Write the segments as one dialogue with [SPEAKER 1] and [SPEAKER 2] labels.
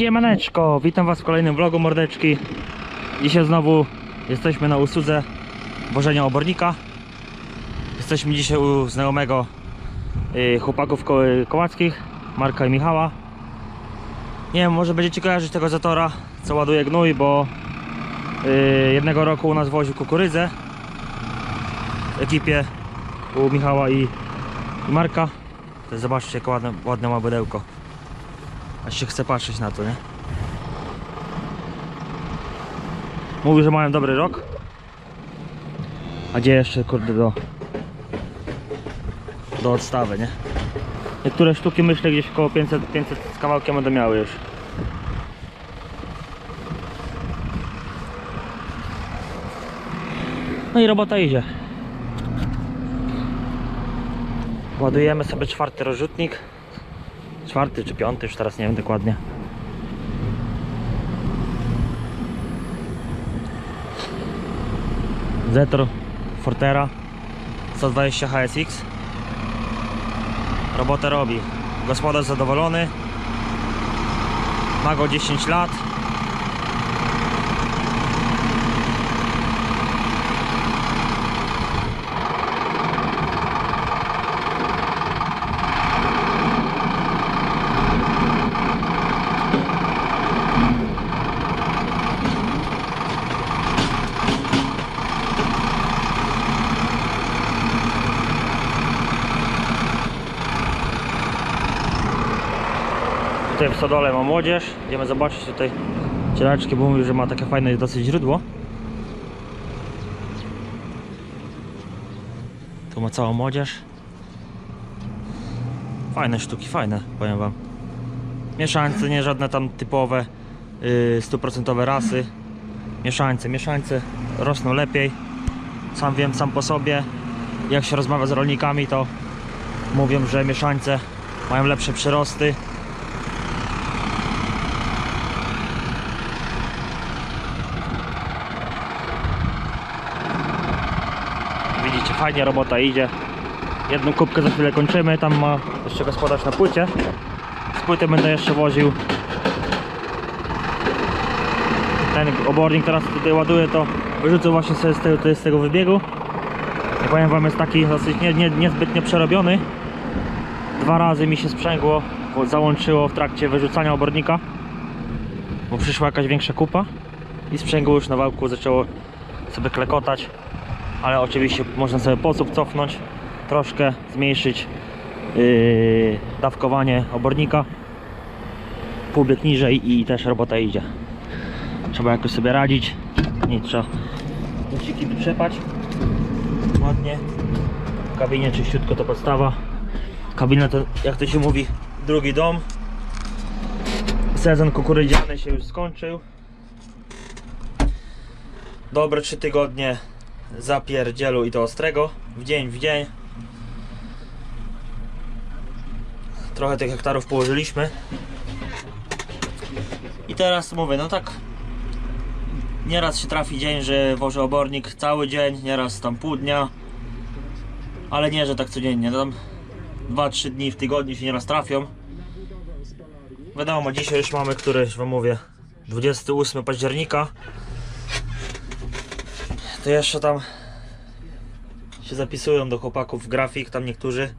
[SPEAKER 1] Siemaneczko, witam was w kolejnym vlogu mordeczki. Dzisiaj znowu jesteśmy na usłudze wożenia obornika. Jesteśmy dzisiaj u znajomego y, chłopaków ko kołackich Marka i Michała. Nie wiem, może będziecie kojarzyć tego zatora co ładuje gnój, bo y, jednego roku u nas woził kukurydzę w ekipie u Michała i, Marka. Zobaczcie jakie ładne, ładne ma bydełko Aż się chce patrzeć na to, nie? Mówi, że mają dobry rok. A gdzie jeszcze, kurde, do... Do odstawy, nie? Niektóre sztuki myślę gdzieś około 500, 500 z kawałkiem będą miały już. No i robota idzie. Ładujemy sobie czwarty rozrzutnik. Czwarty czy piąty, już teraz nie wiem dokładnie. Zetor Fortera 120 HSX Robotę robi. Gospodarz zadowolony. Ma go 10 lat Tutaj w Sodole ma młodzież. Idziemy zobaczyć tutaj cielaczki, bo mówił, że ma takie fajne dosyć źródło. Tu ma całą młodzież. Fajne sztuki, fajne, powiem wam. Mieszańce, nie żadne tam typowe yy, stuprocentowe rasy. Mieszańce, mieszańce rosną lepiej. Sam wiem, sam po sobie. Jak się rozmawia z rolnikami, to mówią, że mieszańce mają lepsze przyrosty. Widzicie, fajnie robota idzie. Jedną kubkę za chwilę kończymy. Tam ma jeszcze gospodarz na płycie. Z płyty będę jeszcze woził. Ten obornik teraz tutaj ładuję, to wyrzucę właśnie z tego, z tego wybiegu. Powiem wam, jest taki dosyć nie, nie, niezbytnio przerobiony. Dwa razy mi się sprzęgło, załączyło w trakcie wyrzucania obornika. Bo przyszła jakaś większa kupa i sprzęgło już na wałku zaczęło sobie klekotać ale oczywiście można sobie posób cofnąć, troszkę zmniejszyć yy, dawkowanie obornika, półbieg niżej i też robota idzie. Trzeba jakoś sobie radzić, nie trzeba guciki wytrzepać ładnie. W kabinie czyściutko to podstawa. Kabina to, jak to się mówi, drugi dom. Sezon kukurydziany się już skończył. Dobre 3 tygodnie zapierdzielu i to ostrego. W dzień w dzień. Trochę tych hektarów położyliśmy. I teraz mówię no tak nieraz się trafi dzień, że wożę obornik cały dzień, nieraz tam pół dnia. Ale nie, że tak codziennie no tam 2-3 dni w tygodniu się nieraz trafią. Wiadomo, dzisiaj już mamy, który już wam mówię 28 października to jeszcze tam się zapisują do chłopaków w grafik, tam niektórzy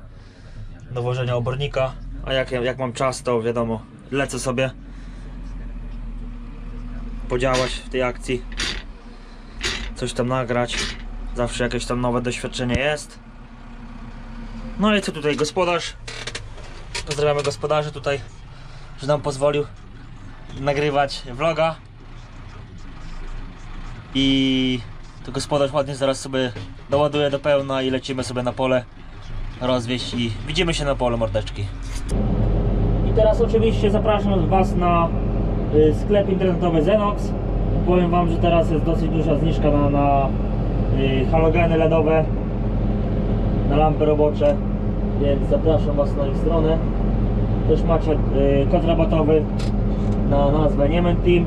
[SPEAKER 1] do wożenia obornika, a jak, jak mam czas to wiadomo, lecę sobie podziałać w tej akcji coś tam nagrać zawsze jakieś tam nowe doświadczenie jest. No i co tutaj gospodarz? Pozdrawiamy gospodarzy tutaj że nam pozwolił nagrywać vloga. I to gospodarz ładnie zaraz sobie doładuje do pełna i lecimy sobie na pole rozwieźć i widzimy się na polu mordeczki. I teraz oczywiście zapraszam Was na y, sklep internetowy Zenox. Powiem Wam, że teraz jest dosyć duża zniżka na, na y, halogeny LEDowe, na lampy robocze, więc zapraszam Was na ich stronę. Też macie y, kod rabatowy na nazwę Niemen Team,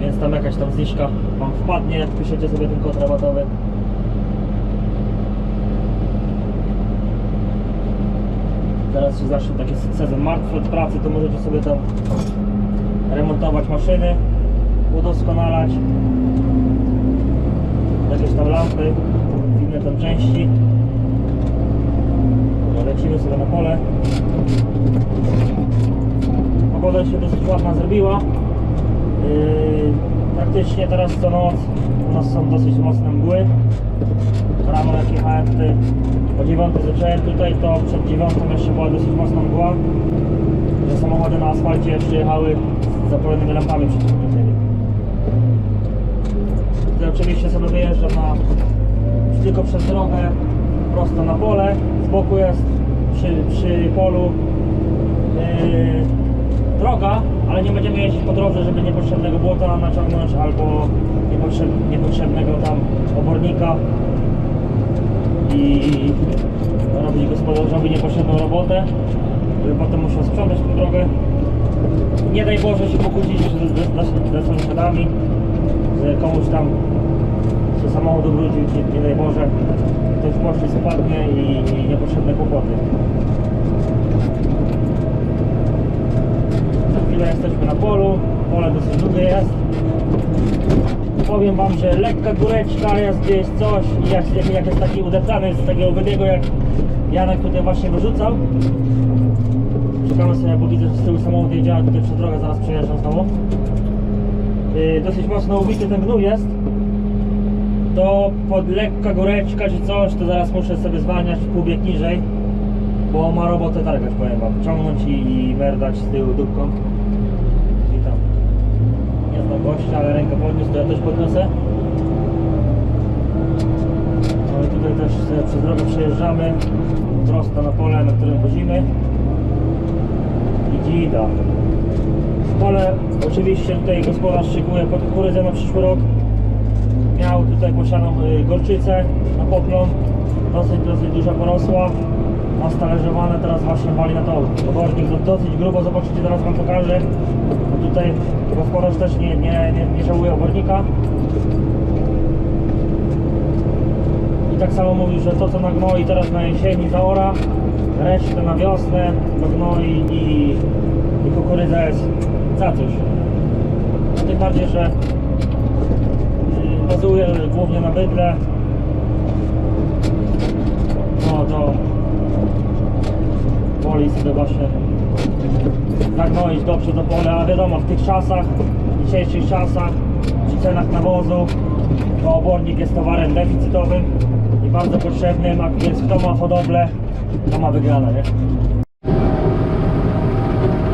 [SPEAKER 1] więc tam jakaś tam zniżka Wam wpadnie, piszecie sobie ten kod rabatowy. Zaraz się zacznie taki sezon martwy od pracy, to możecie sobie tam remontować maszyny, udoskonalać jakieś tam lampy, inne tam części. No, Lecimy sobie na pole. Pogoda się dosyć ładna zrobiła. Yy, praktycznie teraz co noc u nas są dosyć mocne mgły. Rano jak jechałem tutaj o 9 zacząłem tutaj, to przed 9 jeszcze była dosyć mocna mgła. Samochody na asfalcie przyjechały z zapalonymi lampami przeciwpożarowymi. Tutaj oczywiście sobie wyjeżdżam na, tylko przez drogę, prosto na pole. Z boku jest przy, przy polu yy, droga, ale nie będziemy jeździć po drodze, żeby niepotrzebnego błota naciągnąć albo niepotrzeb, niepotrzebnego tam obornika i robić gospodarzowi niepotrzebną robotę, żeby potem musiał sprzątać tę drogę. Nie daj Boże się pokłócić ze, ze, sąsiadami, że komuś tam się samochód ubrudził, nie, nie daj Boże, ktoś poszli spadnie i, i niepotrzebne kłopoty. Za chwilę jesteśmy na polu, pole dosyć długie jest. Powiem wam, że lekka góreczka jest gdzieś coś i jak, jak, jest taki udeptany z takiego wybiegu jak Janek tutaj właśnie wyrzucał. Czekamy sobie, bo widzę, że z tyłu samochód jedzie, a tutaj drogę zaraz przejeżdżam znowu. Yy, dosyć mocno ubity ten gnój jest. To pod lekka góreczka czy coś, to zaraz muszę sobie zwalniać pół bieg niżej. Bo ma robotę targać, powiem wam. Ciągnąć i, i merdać z tyłu dupką. I tam. Nie znam gościa, ale rękę podniósł, to ja też podniosę. No i tutaj też przez drogę przejeżdżamy. Prosto na pole, na którym chodzimy. I dzida. W pole oczywiście tutaj gospodarz szykuje pod kukurydzę na przyszły rok. Miał tutaj posianą y, gorczycę na poplon. Dosyć, dosyć duża porosła. Ma stalerzowane, teraz właśnie wali na to obornik do- dosyć grubo, zobaczycie, teraz wam pokażę. Tutaj gospodarz też nie, nie, nie, nie żałuje obornika. I tak samo mówił, że to co na gnoi teraz na jesieni zaora, resztę na wiosnę do gnoi i, i kukurydza jest za coś. No tym bardziej, że y, bazuje głównie na bydle. No to woli sobie właśnie zagnoić dobrze do pola, a wiadomo w tych czasach, w dzisiejszych czasach, przy cenach nawozu, to obornik jest towarem deficytowym i bardzo potrzebnym, a więc kto ma hodowlę, to ma wygrane, nie?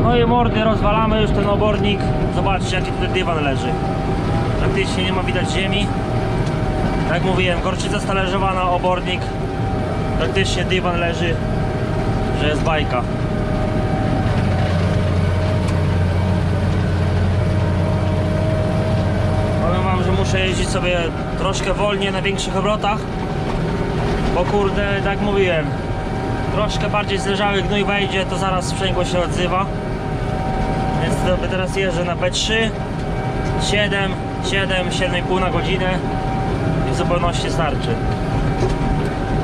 [SPEAKER 1] No i mordy, rozwalamy już ten obornik. Zobaczcie jaki tutaj dywan leży. Praktycznie nie ma widać ziemi. Jak mówiłem, gorczyca stalerzowana, obornik. Praktycznie dywan leży, że jest bajka. Muszę jeździć sobie troszkę wolniej na większych obrotach. Bo kurde, tak mówiłem, troszkę bardziej zleżały gnój wejdzie, to zaraz sprzęgło się odzywa. Więc teraz jeżdżę na B3 7, 7, 7,5 na godzinę i w zupełności starczy.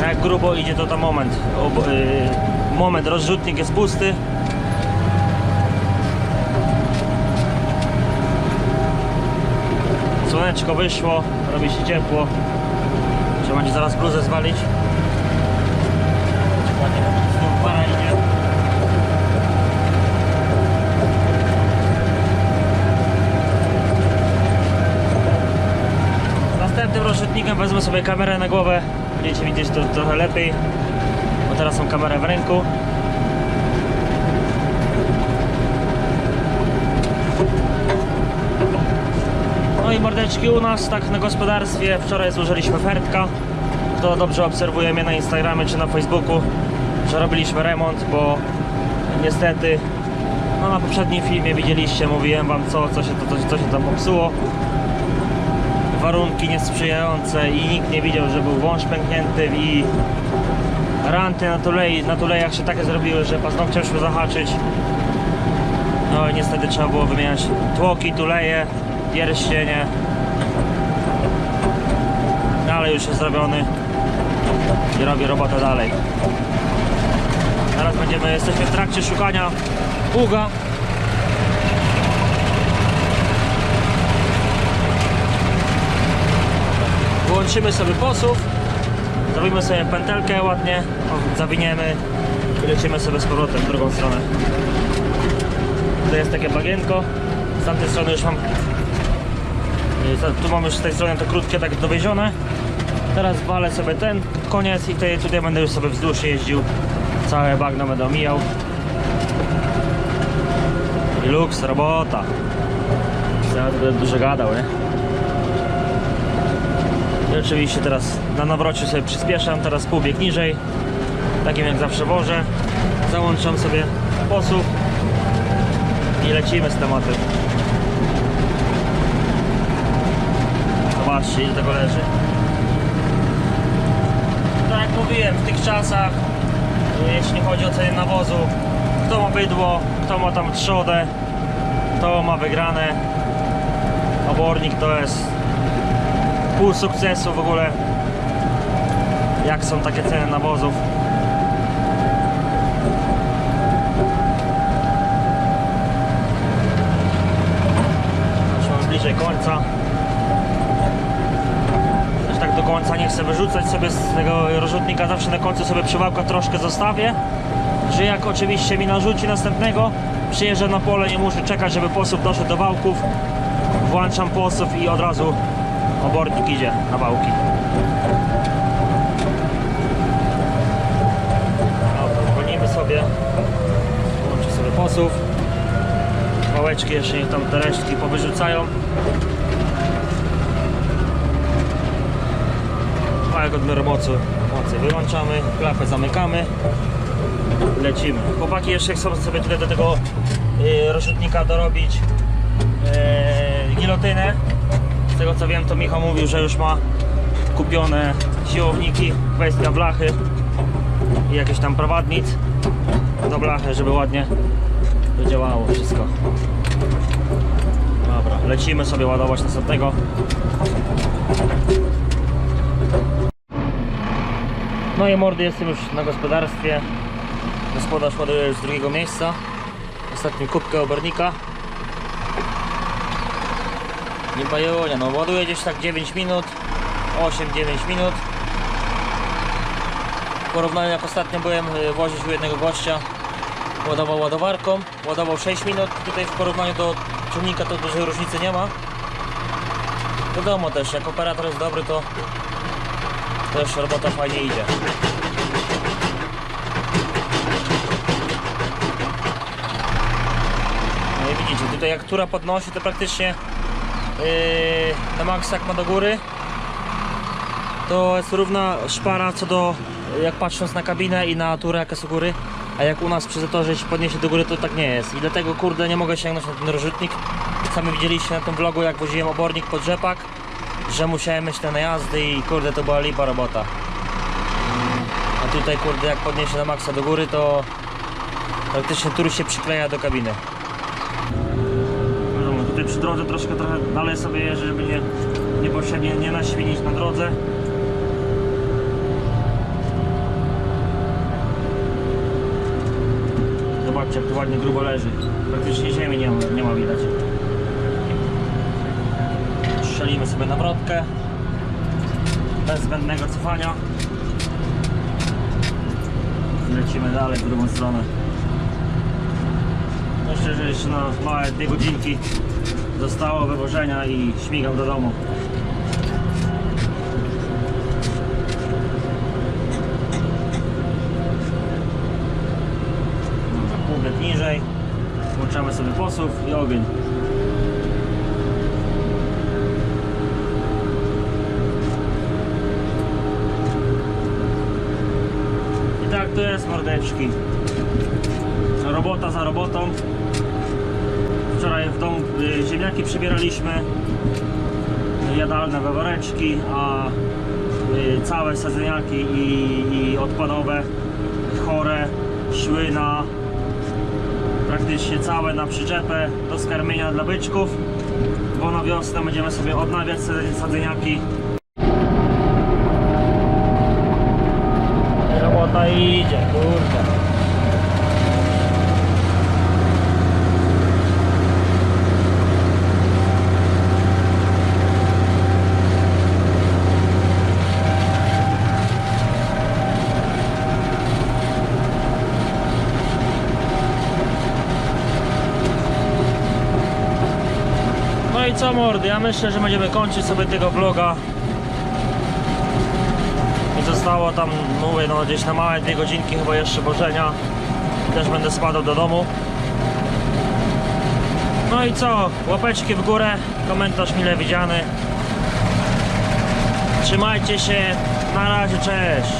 [SPEAKER 1] Jak grubo idzie to to moment. Y, moment, rozrzutnik jest pusty. Słoneczko wyszło, robi się ciepło. Trzeba będzie zaraz bluzę zwalić. Ładnie, z tyłu para idzie. Następnym rozrzutnikiem wezmę sobie kamerę na głowę. Będziecie widzieć to trochę lepiej, bo teraz mam kamerę w ręku. No i mordeczki u nas, tak na gospodarstwie. Wczoraj złożyliśmy fertka. Kto dobrze obserwuje mnie na Instagramie czy na Facebooku, że robiliśmy remont, bo niestety no na poprzednim filmie widzieliście, mówiłem wam co, co, się, to, co, co się tam popsuło warunki niesprzyjające i nikt nie widział, że był wąż pęknięty i ranty na, tulej, na tulejach się takie zrobiły, że paznokciem szły zahaczyć. No i niestety trzeba było wymieniać tłoki, tuleje, pierścienie. Ale już jest zrobiony. I robię robotę dalej. Teraz będziemy, jesteśmy w trakcie szukania pługa włączymy sobie posuw zrobimy sobie pętelkę ładnie. Zawiniemy i lecimy sobie z powrotem w drugą stronę. To jest takie bagienko. Z tamtej strony już mam tu mam już z tej strony to krótkie tak dowiezione. Teraz walę sobie ten koniec i tutaj, tutaj będę już sobie wzdłuż jeździł. Całe bagno będę omijał. I luks, robota. Ja będę dużo gadał, nie? I oczywiście teraz na nawrocie sobie przyspieszam, teraz pół bieg niżej. Takim jak zawsze wożę. Załączam sobie posłuch i lecimy z tematem. Zobaczcie ile tego leży. Tak jak mówiłem, w tych czasach, y, jeśli chodzi o ceny nawozu, kto ma bydło, kto ma tam trzodę, kto ma wygrane. Obornik to jest pół sukcesu w ogóle. Jak są takie ceny nawozów. Bliżej końca. Końca nie chcę wyrzucać sobie z tego rozrzutnika. Zawsze na końcu sobie przywałka troszkę zostawię. Że jak oczywiście mi narzuci następnego, przyjeżdżę na pole, nie muszę czekać, żeby posób doszedł do wałków. Włączam posób i od razu obornik idzie na wałki. Dobra, zwolnimy sobie. Włączę sobie posów. Wałeczki jeszcze niech tam te resztki powyrzucają. Pałek odmioru mocy, mocy wyłączamy, klapę zamykamy. Lecimy. Chłopaki jeszcze chcą sobie tutaj do tego yy, rozrzutnika dorobić yy, gilotynę. Z tego co wiem to Michał mówił, że już ma kupione siłowniki, kwestia blachy i jakieś tam prowadnic do blachy, żeby ładnie to działało wszystko. Dobra, lecimy sobie ładować następnego. No i mordy jestem już na gospodarstwie. Gospodarz ładuje już z drugiego miejsca. Ostatnią kubkę obornika. Nie bajonia, no ładuje gdzieś tak 9 minut, 8-9 minut. W porównaniu jak ostatnio byłem y, wozić u jednego gościa, ładował ładowarką, ładował 6 minut, tutaj w porównaniu do ciągnika to dużej różnicy nie ma. Wiadomo też, jak operator jest dobry to też robota fajnie idzie. No i widzicie, tutaj jak tura podnosi to praktycznie yy, na maksa jak ma do góry to jest równa szpara co do jak patrząc na kabinę i na turę jak jest u góry a jak u nas przy zatorze jeśli podniesie do góry to tak nie jest. I dlatego kurde nie mogę sięgnąć na ten rozrzutnik. Sami widzieliście na tym vlogu jak woziłem obornik pod rzepak że musiałem mieć te najazdy i kurde to była lipa robota a tutaj kurde jak podniesie na maksa do góry to praktycznie tur się przykleja do kabiny tutaj przy drodze troszkę trochę dalej sobie jeżdżę, żeby nie, niepotrzebnie nie naświnić na drodze. Zobaczcie, jak tu ładnie grubo leży. Praktycznie ziemi nie ma, nie ma widać. Strzelimy sobie nawrotkę. Bez zbędnego cofania. Lecimy dalej w drugą stronę. Myślę, że jeszcze na małe dwie godzinki zostało wywożenia i śmigam do domu. Dobra, niżej. Włączamy sobie posów i ogień. Robota za robotą. Wczoraj w domu y, ziemniaki przybieraliśmy, jadalne weworeczki, a y, całe sadzeniaki i, i odpadowe, chore szły na praktycznie całe na przyczepę do skarmienia dla byczków, bo na wiosnę będziemy sobie odnawiać sa- sadzeniaki. Chyba idzie, kurde. No co mordy, ja myślę, że będziemy kończyć sobie tego vloga Zostało tam, mówię, no gdzieś na małe dwie godzinki chyba jeszcze Bożenia. Też będę spadał do domu. No i co? Łapeczki w górę, komentarz mile widziany. Trzymajcie się, na razie, cześć.